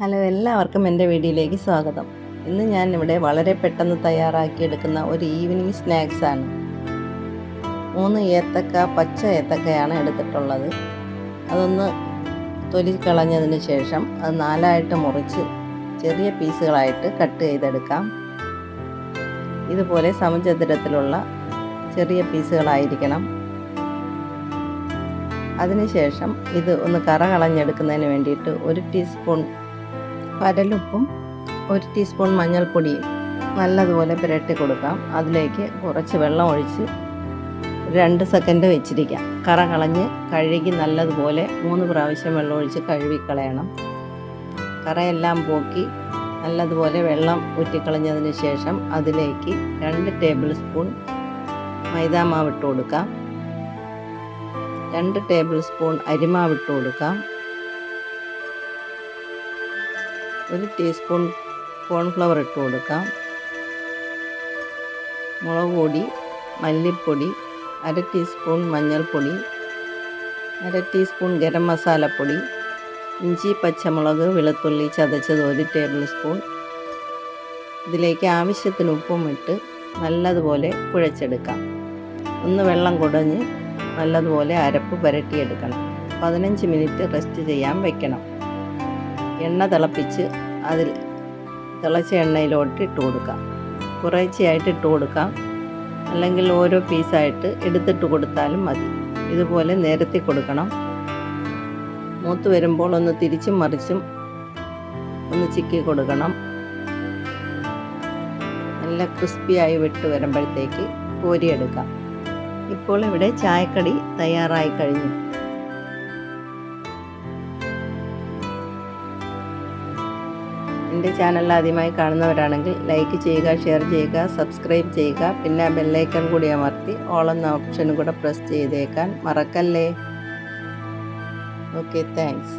Hello എല്ലാവർക്കും എന്റെ വീഡിയോയിലേക്ക് സ്വാഗതം. ഇന്ന് ഞാൻ ഇവിടെ വളരെ പെട്ടെന്ന് തയ്യാറാക്കിയെടുക്കുന്ന ഒരു ഈവനിങ് സ്നാക്സ് ആണ്. മൂന്ന് ഏത്തക്ക പച്ച ഏത്തക്കയാണ് എടുത്തിട്ടുള്ളത്. അതൊന്ന് തൊലി കളഞ്ഞതിന് ശേഷം അത് നാലായിട്ട് മുറിച്ച് ചെറിയ പീസുകളായിട്ട് കട്ട് ചെയ്തെടുക്കാം. ഇതുപോലെ സമചതുരത്തിലുള്ള ചെറിയ പീസുകളായിരിക്കണം. അതിനുശേഷം ഇത് ഒന്ന് കറ കളഞ്ഞെടുക്കുന്നതിന് വേണ്ടിയിട്ട് ഒരു ടീസ്പൂൺ പരലുപ്പും ഒരു ടീസ്പൂൺ മഞ്ഞൾപ്പൊടിയും നല്ലതുപോലെ പുരട്ടി കൊടുക്കാം. അതിലേക്ക് കുറച്ച് വെള്ളം ഒഴിച്ച് രണ്ട് സെക്കൻഡ് വെച്ചിരിക്കാം. കറ കളഞ്ഞ് കഴുകി നല്ലതുപോലെ മൂന്ന് പ്രാവശ്യം വെള്ളം ഒഴിച്ച് കഴുകിക്കളയണം. കറയെല്ലാം പോക്കി നല്ലതുപോലെ വെള്ളം ഊറ്റിക്കളഞ്ഞതിന് ശേഷം അതിലേക്ക് രണ്ട് ടേബിൾ സ്പൂൺ മൈദാമാവ് ഇട്ട് കൊടുക്കാം. രണ്ട് ടേബിൾ സ്പൂൺ അരിമാവ് ഇട്ട് കൊടുക്കാം. ഒരു ടീസ്പൂൺ കോൺഫ്ലവർ ഇട്ട് കൊടുക്കാം. മുളക് പൊടി മല്ലിപ്പൊടി അര ടീസ്പൂൺ മഞ്ഞൾപ്പൊടി അര ടീസ്പൂൺ ഗരം മസാലപ്പൊടി ഇഞ്ചി പച്ചമുളക് വെളുത്തുള്ളി ചതച്ചത് ഒരു ടേബിൾ സ്പൂൺ ഇതിലേക്ക് ആവശ്യത്തിന് ഉപ്പും ഇട്ട് നല്ലതുപോലെ കുഴച്ചെടുക്കാം. ഒന്ന് വെള്ളം കുടഞ്ഞ് നല്ലതുപോലെ അരപ്പ് പുരട്ടിയെടുക്കണം. പതിനഞ്ച് മിനിറ്റ് റെസ്റ്റ് ചെയ്യാൻ വെക്കണം. എണ്ണ തിളപ്പിച്ച് അതിൽ തിളച്ച എണ്ണയിലോട്ട് ഇട്ട് കൊടുക്കാം. കുറേശ്ശെയായിട്ട് ഇട്ട് കൊടുക്കാം. അല്ലെങ്കിൽ ഓരോ പീസായിട്ട് എടുത്തിട്ട് കൊടുത്താലും മതി. ഇതുപോലെ നിരത്തി കൊടുക്കണം. മൂത്ത് വരുമ്പോൾ ഒന്ന് തിരിച്ചും മറിച്ചും ഒന്ന് ചിക്കി കൊടുക്കണം. നല്ല ക്രിസ്പിയായി വിട്ട് വരുമ്പോഴത്തേക്ക് കോരിയെടുക്കാം. ഇപ്പോൾ ഇവിടെ ചായക്കടി തയ്യാറായി കഴിഞ്ഞു. എന്റെ ചാനൽ ആദ്യമായി കാണുന്നവരാണെങ്കിൽ ലൈക്ക് ചെയ്യുക ഷെയർ ചെയ്യുക സബ്സ്ക്രൈബ് ചെയ്യുക. പിന്നെ ബെല്ലൈക്കൺ കൂടി അമർത്തി ഓൾ എന്ന ഓപ്ഷനും കൂടെ പ്രസ് ചെയ്തേക്കാൻ മറക്കല്ലേ? Okay thanks.